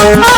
Thank you.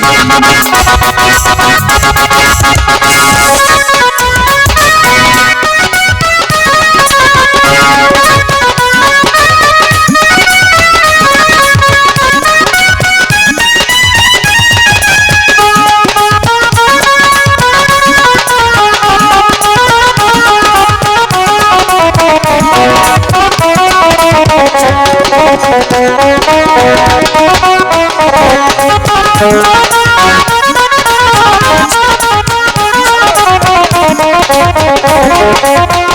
Thank you. ¡Gracias!